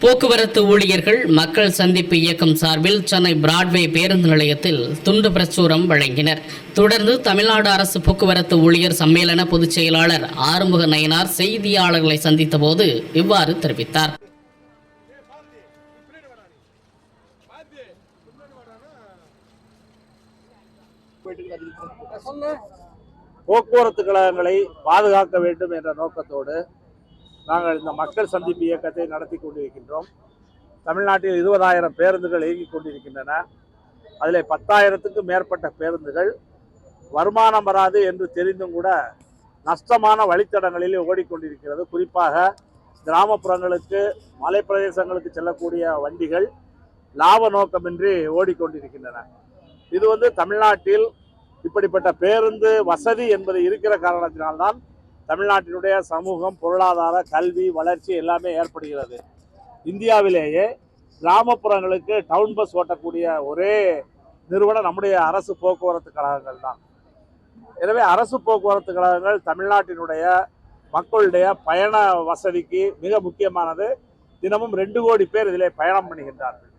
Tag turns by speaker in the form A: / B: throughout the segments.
A: போக்குவரத்து ஊழியர்கள் மக்கள் சந்திப்பு இயக்கம் சார்பில் சென்னை பிராட்வே பேருந்து நிலையத்தில் துண்டு பிரசுரம் வழங்கினர். தொடர்ந்து தமிழ்நாடு அரசு போக்குவரத்து ஊழியர் சம்மேளன பொதுச் செயலாளர் ஆறுமுக நயனார் செய்தியாளர்களை சந்தித்த போது இவ்வாறு தெரிவித்தார்.
B: போக்குவரத்து கழகங்களை பாதுகாக்க வேண்டும் என்ற நோக்கத்தோடு நாங்கள் இந்த மக்கள் சந்திப்பு இயக்கத்தை நடத்தி கொண்டிருக்கின்றோம். தமிழ்நாட்டில் இருபதாயிரம் பேருந்துகள் இயங்கிக் கொண்டிருக்கின்றன. அதில் பத்தாயிரத்துக்கும் மேற்பட்ட பேருந்துகள் வருமானம் வராது என்று தெரிந்தும் கூட நஷ்டமான வழித்தடங்களில் ஓடிக்கொண்டிருக்கிறது. குறிப்பாக கிராமப்புறங்களுக்கு மலைப்பிரதேசங்களுக்கு செல்லக்கூடிய வண்டிகள் லாப நோக்கமின்றி ஓடிக்கொண்டிருக்கின்றன. இது வந்து தமிழ்நாட்டில் இப்படிப்பட்ட பேருந்து வசதி என்பது இருக்கிற காரணத்தினால்தான் தமிழ்நாட்டினுடைய சமூகம் பொருளாதார கல்வி வளர்ச்சி எல்லாமே ஏற்படுகிறது. இந்தியாவிலேயே கிராமப்புறங்களுக்கு டவுன் பஸ் ஓட்டக்கூடிய ஒரே நிறுவனம் நம்முடைய அரசு போக்குவரத்து கழகங்கள் தான். எனவே அரசு போக்குவரத்து கழகங்கள் தமிழ்நாட்டினுடைய மக்களுடைய பயண வசதிக்கு மிக முக்கியமானது. தினமும் ரெண்டு கோடி பேர் இதிலே பயணம் பண்ணுகின்றார்கள்.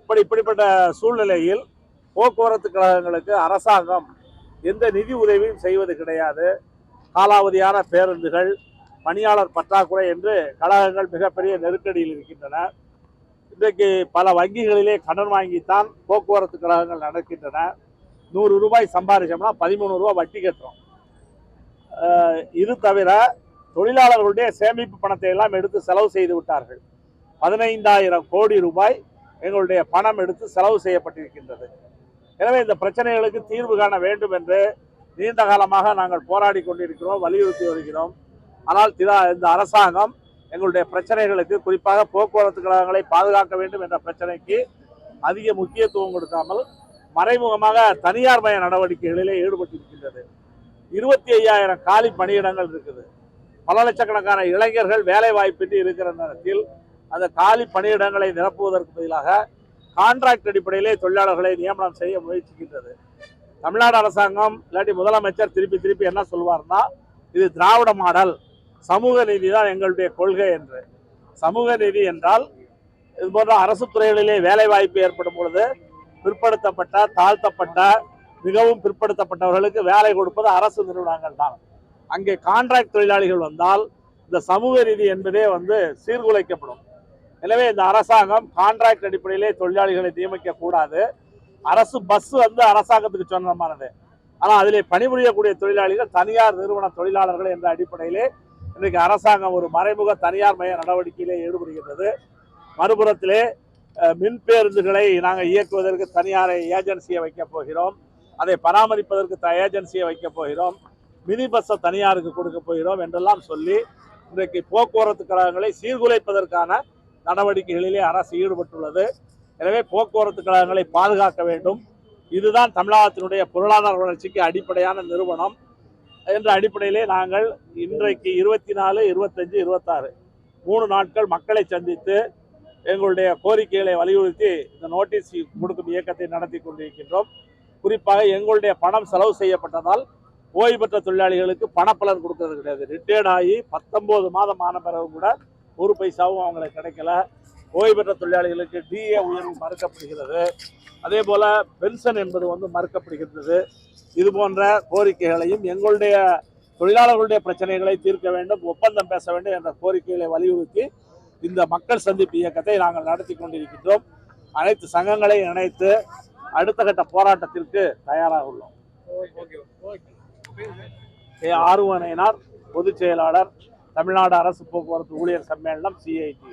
B: இப்படி இப்படிப்பட்ட சூழ்நிலையில் போக்குவரத்து கழகங்களுக்கு அரசாங்கம் எந்த நிதி உதவியும் செய்வது கிடையாது. காலாவதியான பேருந்துகள் பணியாளர் பற்றாக்குறை என்று கழகங்கள் மிகப்பெரிய நெருக்கடியில் இருக்கின்றன. இன்றைக்கு பல வங்கிகளிலே கடன் வாங்கித்தான் போக்குவரத்து கழகங்கள் நடக்கின்றன. நூறு ரூபாய் சம்பாதிச்சோம்னா பதிமூணு ரூபாய் வட்டி கட்டுறோம். இது தவிர தொழிலாளர்களுடைய சேமிப்பு பணத்தை எல்லாம் எடுத்து செலவு செய்து விட்டார்கள். பதினைந்தாயிரம் கோடி ரூபாய் எங்களுடைய பணம் எடுத்து செலவு செய்யப்பட்டிருக்கின்றது. எனவே இந்த பிரச்சனைகளுக்கு தீர்வு காண வேண்டும் என்று நீண்ட காலமாக நாங்கள் போராடி கொண்டிருக்கிறோம் வலியுறுத்தி வருகிறோம். ஆனால் திரா இந்த அரசாங்கம் எங்களுடைய பிரச்சனைகளுக்கு குறிப்பாக போக்குவரத்து கழகங்களை பாதுகாக்க வேண்டும் என்ற பிரச்சனைக்கு அதிக முக்கியத்துவம் கொடுக்காமல் மறைமுகமாக தனியார் மய நடவடிக்கைகளிலே ஈடுபட்டிருக்கின்றது. இருபத்தி ஐயாயிரம் காலி பணியிடங்கள் இருக்குது. பல லட்சக்கணக்கான இளைஞர்கள் வேலை வாய்ப்பின்றி இருக்கிற நேரத்தில் அந்த காலி பணியிடங்களை நிரப்புவதற்கு பதிலாக கான்ட்ராக்ட் அடிப்படையிலே தொழிலாளர்களை நியமனம் செய்ய முயற்சிக்கின்றது. தமிழ்நாடு அரசாங்கம் இல்லாட்டி முதலமைச்சர் திருப்பி திருப்பி என்ன சொல்வார்னா இது திராவிட மாடல் சமூக நீதி தான் எங்களுடைய கொள்கை என்று. சமூக நீதி என்றால் இது போன்ற அரசு துறைகளிலே வேலை வாய்ப்பு ஏற்படும் பொழுது பிற்படுத்தப்பட்ட தாழ்த்தப்பட்ட மிகவும் பிற்படுத்தப்பட்டவர்களுக்கு வேலை கொடுப்பது அரசு நிறுவனங்கள் தான். அங்கே கான்ட்ராக்ட் தொழிலாளிகள் வந்தால் இந்த சமூக நீதி என்பதே வந்து சீர்குலைக்கப்படும். எனவே இந்த அரசாங்கம் கான்ட்ராக்ட் அடிப்படையிலே தொழிலாளிகளை நியமிக்க கூடாது. அரசு பஸ் வந்து அரசாங்கத்துக்கு சொந்தமானது. ஆனால் அதிலே பணிபுரியக்கூடிய தொழிலாளிகள் தனியார் நிறுவன தொழிலாளர்கள் என்ற அடிப்படையிலே இன்றைக்கு அரசாங்கம் ஒரு மறைமுக தனியார் மய நடவடிக்கையிலே ஈடுபடுகின்றது. மறுபுறத்திலே மின் பேருந்துகளை நாங்கள் இயக்குவதற்கு தனியார் ஏஜென்சியை வைக்கப் போகிறோம். அதை பராமரிப்பதற்கு த ஏஜென்சியை வைக்கப் போகிறோம். மினி பஸ்ஸை தனியாருக்கு கொடுக்க போகிறோம் என்றெல்லாம் சொல்லி இன்றைக்கு போக்குவரத்து கழகங்களை சீர்குலைப்பதற்கான நடவடிக்கைகளிலே அரசு ஈடுபட்டுள்ளது. எனவே போக்குவரத்து கழகங்களை பாதுகாக்க வேண்டும். இதுதான் தமிழகத்தினுடைய பொருளாதார வளர்ச்சிக்கு அடிப்படையான நிறுவனம். என்ற அடிப்படையிலே நாங்கள் இன்றைக்கு இருபத்தி நாலு இருபத்தஞ்சு இருபத்தாறு மூணு நாட்கள் மக்களை சந்தித்து எங்களுடைய கோரிக்கைகளை வலியுறுத்தி இந்த நோட்டீஸ் கொடுக்கும் இயக்கத்தை நடத்தி கொண்டிருக்கின்றோம். குறிப்பாக எங்களுடைய பணம் செலவு செய்யப்பட்டதால் ஓய்வு பெற்ற தொழிலாளிகளுக்கு பணப்பலன் கொடுக்கறது கிடையாது. ரிட்டையர்ட் ஆகி பத்தொன்பது மாதம் ஆன பிறகு கூட ஒரு பைசாவும் அவங்களுக்கு கிடைக்கல. ஓய்வு பெற்ற தொழிலாளிகளுக்கு டிஏ உயர்வு மறுக்கப்படுகிறது. அதே போல பென்ஷன் என்பது வந்து மறுக்கப்படுகின்றது. இது போன்ற கோரிக்கைகளையும் எங்களுடைய தொழிலாளர்களுடைய பிரச்சனைகளை தீர்க்க வேண்டும் ஒப்பந்தம் பேச வேண்டும் என்ற கோரிக்கைகளை வலியுறுத்தி இந்த மக்கள் சந்திப்பு இயக்கத்தை நாங்கள் நடத்தி கொண்டிருக்கின்றோம். அனைத்து சங்கங்களையும் இணைத்து அடுத்த கட்ட போராட்டத்திற்கு தயாராக உள்ளோம். ஏ ஆர்வனையினார் பொதுச் செயலாளர் தமிழ்நாடு அரசு போக்குவரத்து ஊழியர் சம்மேளனம் சிஐடி